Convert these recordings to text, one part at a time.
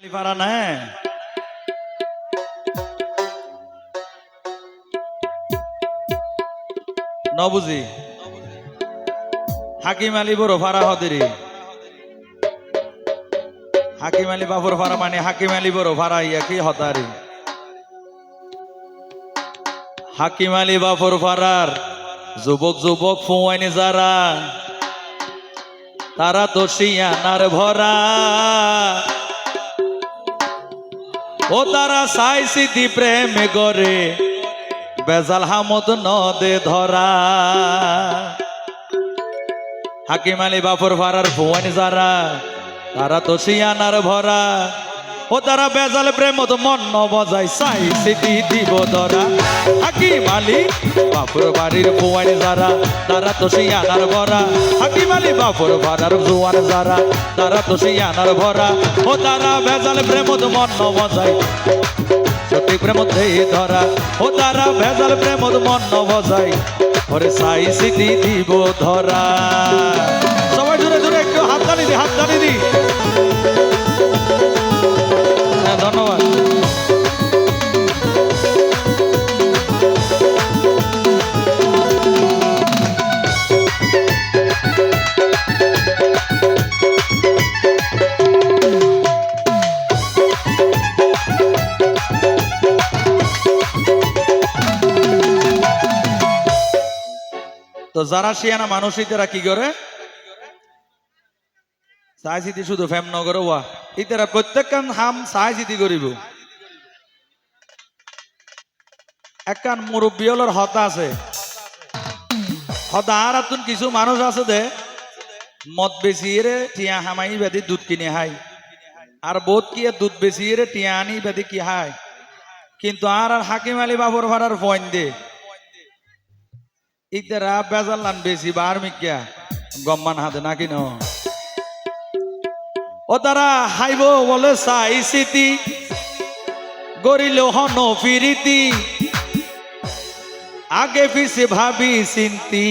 না নবুজি হাকিম আলী বড় ফারা হদেরি হাকিম আলী বাবুর ফারা মানে হাকিম আলী বড় ফারা ইয়া কি হতারি হাকিম আলী বাবুর ফারার যুবক যুবক ফুয়াইনি যারা তারা তো শিয়ানার ভরা ও তারা সাই সিদ্ধি প্রেম গরে বেজাল হামদ নদে ধরা। হাকিম আলী বাপুর ফারার ফুয়ানি যারা, তারা তো সিয়ানার ভরা। ও তারা বেজাল প্রেমত মন বজাই সাই সিদ্ধি দিব ধরা। হাকিম আলী বাপুর বাড়ির ফুয়ানি যারা, তারা তো শিয়ানার ভরা। হাকিম আলী বাপুর ফারার জুয়ান যারা, তারা তো শিয়ানার ভরা। ও তারা বেজাল প্রেমত মন বজাই সত্যি প্রেমধ্যে ধরা। ও তারা ভেজাল প্রেমদ মন বজাই ওরে সাই সিটি দিব ধরা। তো যারা শিয়ানা মানুষই তারা কি করে? চিতি শুধু ফেম নগরে ওয়া। ইতারা প্রত্যেকখান হাম চিতি করিব। একখান মুরব্বী হলোর হতা আছে। হতা আর কিছু মানুষ আছে দে। মদ রে টিয়া হামাই বেদি দুধ কিনে হাই। আর বোধ কি দুধ রে টিয়া আনি বেদি কি হাই। কিন্তু আর আর হাকিম আলী বাবুর ভাড়ার পয়েন্ট দে। ইতারা বেজাল্লান বেশি বার মিকিয়া গম্মান হাতে নাকি ন ও তারা হাইব বলে সাই সিতি গরিল হন ফিরিতি। আগে পিছে ভাবি চিন্তি,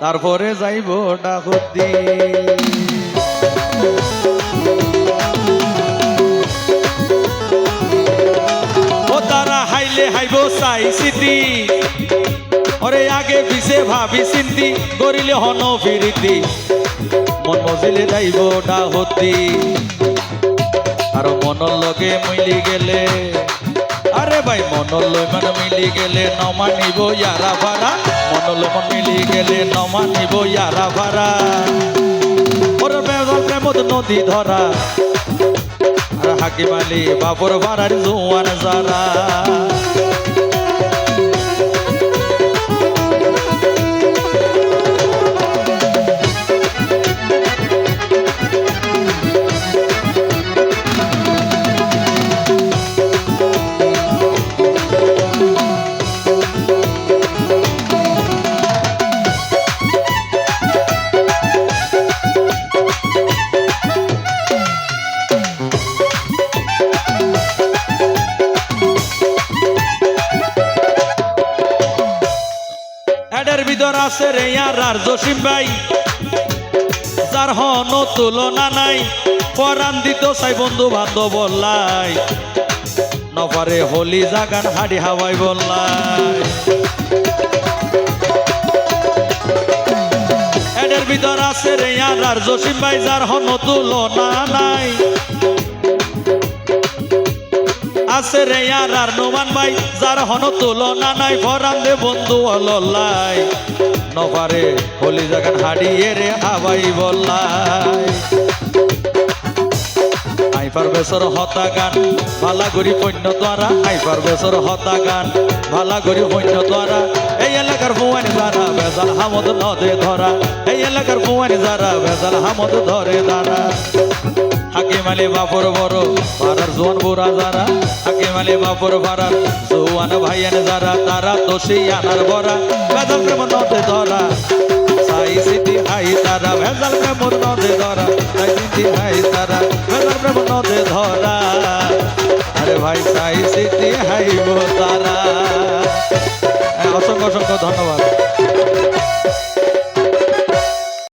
তারপরে যাইব ডাকতি। ও তারা হাইলে হাইব সাই সিটি ওরে আগে পিছে ভাবি চিন্তি করিলে হন ফিরিতি। মন মজিলে যাইব ডাহতি। আর মনর লগে মিলি গেলে, আরে ভাই মনর লই মান মিলি গেলে নমানিব ইয়ারা ভাড়া। মনর মন মিলি গেলে নমানিব ইয়ারা ভাড়া। ওর বেজল প্রেমত নদী ধরা। আর হাকিম আলী বাবর ভাড়ার জুয়ান যারা। আছে রে আর জসিম ভাই। যার হন তুলনা নাই, পরাণ দিত সাই বন্ধু বান্ধব বললাই নপারে হলি জাগান হাড়ি হাওয়াই বললাই। এডের ভিতর আছে রে আর জসিম ভাই, যার হন তুলনা নাই। আছে রে আর নোমান ভাই, যার হন তুলনা নাই ভরান দে বন্ধু অললাই নপারে হলি জাগান হাড়িয়ে রে হাবাই বললাই। আইফার বেসর হতা গান ভালা গরি পণ্য দ্বারা আইফার বেসর হতা গান ভালা গরি পণ্য দ্বারা এই এলাকার ফুয়ানি যারা বেজাল হামদ নদে ধরা। এই এলাকার ফুয়ানি যারা বেজাল হামদ ধরে দাঁড়া। হাকিম আলী বাপুর বড় পাড়ার জোয়ান বুড়া যারা হাকিম আলী বাপুর পাড়ার জোয়ান ভাইয়ান যারা তারা তো সেই আনার বড়া বেজাল প্রেম নদে ধরা। সাই সিটি হাই তারা ভেজাল প্রেম নদে ধরা। সাই সিটি হাই তারা ভেজাল প্রেম নদে ধরা। আরে ভাই সাই সিটি হাই গো তারা। হ্যাঁ, অসংখ্য অসংখ্য ধন্যবাদ।